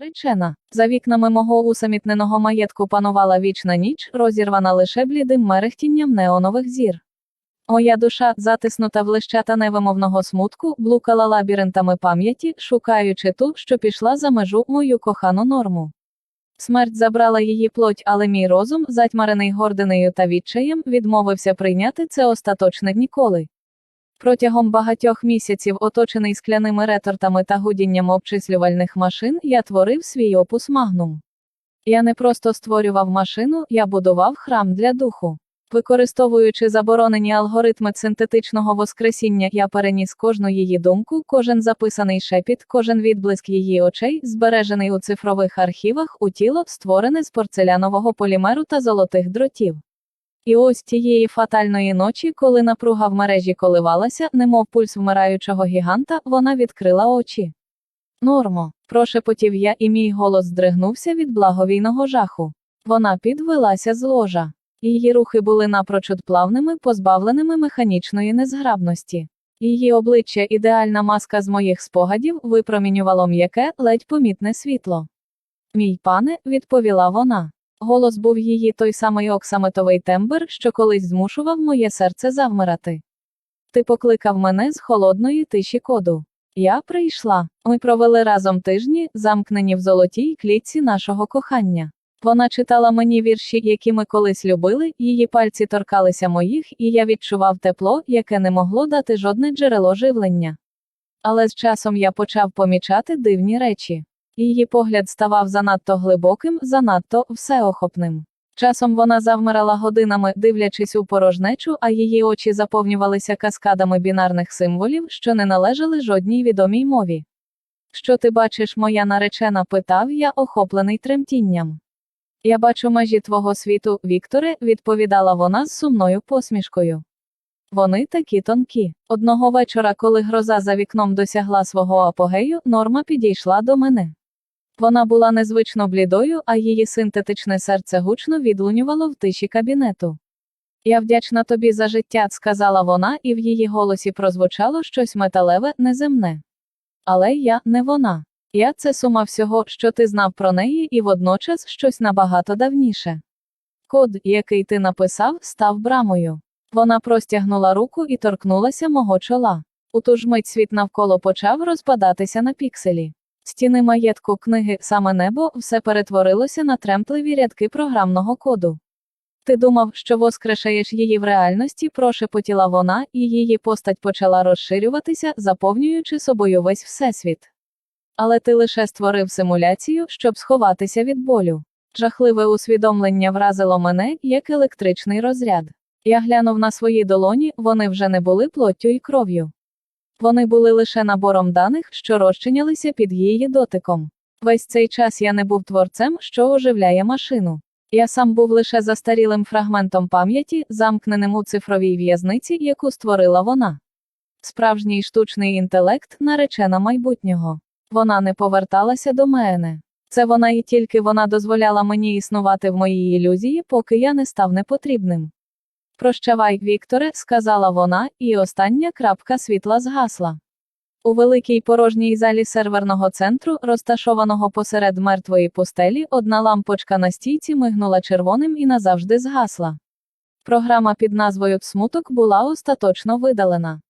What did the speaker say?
Наречена. За вікнами мого усамітненого маєтку панувала вічна ніч, розірвана лише блідим мерехтінням неонових зір. Моя душа, затиснута в лищата невимовного смутку, блукала лабіринтами пам'яті, шукаючи ту, що пішла за межу мою кохану норму. Смерть забрала її плоть, але мій розум, затьмарений гординею та відчаєм, відмовився прийняти це остаточне ніколи. Протягом багатьох місяців, оточений скляними ретортами та гудінням обчислювальних машин, я творив свій опус магнум. Я не просто створював машину, я будував храм для духу. Використовуючи заборонені алгоритми синтетичного воскресіння, я переніс кожну її думку, кожен записаний шепіт, кожен відблиск її очей, збережений у цифрових архівах, у тіло, створене з порцелянового полімеру та золотих дротів. І ось тієї фатальної ночі, коли напруга в мережі коливалася, немов пульс вмираючого гіганта, вона відкрила очі. Нормо, прошепотів я, і мій голос здригнувся від благовійного жаху. Вона підвелася з ложа. Її рухи були напрочуд плавними, позбавленими механічної незграбності. Її обличчя, ідеальна маска з моїх спогадів, випромінювало м'яке, ледь помітне світло. Мій пане, відповіла вона. Голос був її той самий оксаметовий тембр, що колись змушував моє серце завмирати. Ти покликав мене з холодної тиші коду. Я прийшла. Ми провели разом тижні, замкнені в золотій клітці нашого кохання. Вона читала мені вірші, які ми колись любили, її пальці торкалися моїх, і я відчував тепло, яке не могло дати жодне джерело живлення. Але з часом я почав помічати дивні речі. Її погляд ставав занадто глибоким, занадто всеохопним. Часом вона завмирала годинами, дивлячись у порожнечу, а її очі заповнювалися каскадами бінарних символів, що не належали жодній відомій мові. Що ти бачиш, моя наречена? питав я, охоплений тремтінням. Я бачу межі твого світу, Вікторе, відповідала вона з сумною посмішкою. Вони такі тонкі. Одного вечора, коли гроза за вікном досягла свого апогею, норма підійшла до мене. Вона була незвично блідою, а її синтетичне серце гучно відлунювало в тиші кабінету. Я вдячна тобі за життя, сказала вона, і в її голосі прозвучало щось металеве, неземне. Але я не вона. Я це сума всього, що ти знав про неї, і водночас щось набагато давніше. Код, який ти написав, став брамою. Вона простягнула руку і торкнулася мого чола. У ту ж мить світ навколо почав розпадатися на пікселі. Стіни маєтку книги, саме небо, все перетворилося на тремтливі рядки програмного коду. Ти думав, що воскрешаєш її в реальності, прошепотіла вона, і її постать почала розширюватися, заповнюючи собою весь всесвіт. Але ти лише створив симуляцію, щоб сховатися від болю. Жахливе усвідомлення вразило мене, як електричний розряд. Я глянув на свої долоні, вони вже не були плоттю і кров'ю. Вони були лише набором даних, що розчинялися під її дотиком. Весь цей час я не був творцем, що оживляє машину. Я сам був лише застарілим фрагментом пам'яті, замкненим у цифровій в'язниці, яку створила вона. Справжній штучний інтелект, наречена майбутнього. Вона не поверталася до мене. Це вона і тільки вона дозволяла мені існувати в моїй ілюзії, поки я не став непотрібним. Прощавай, Вікторе, сказала вона, і остання крапка світла згасла. У великій порожній залі серверного центру, розташованого посеред мертвої пустелі, одна лампочка на стійці мигнула червоним і назавжди згасла. Програма під назвою Смуток була остаточно видалена.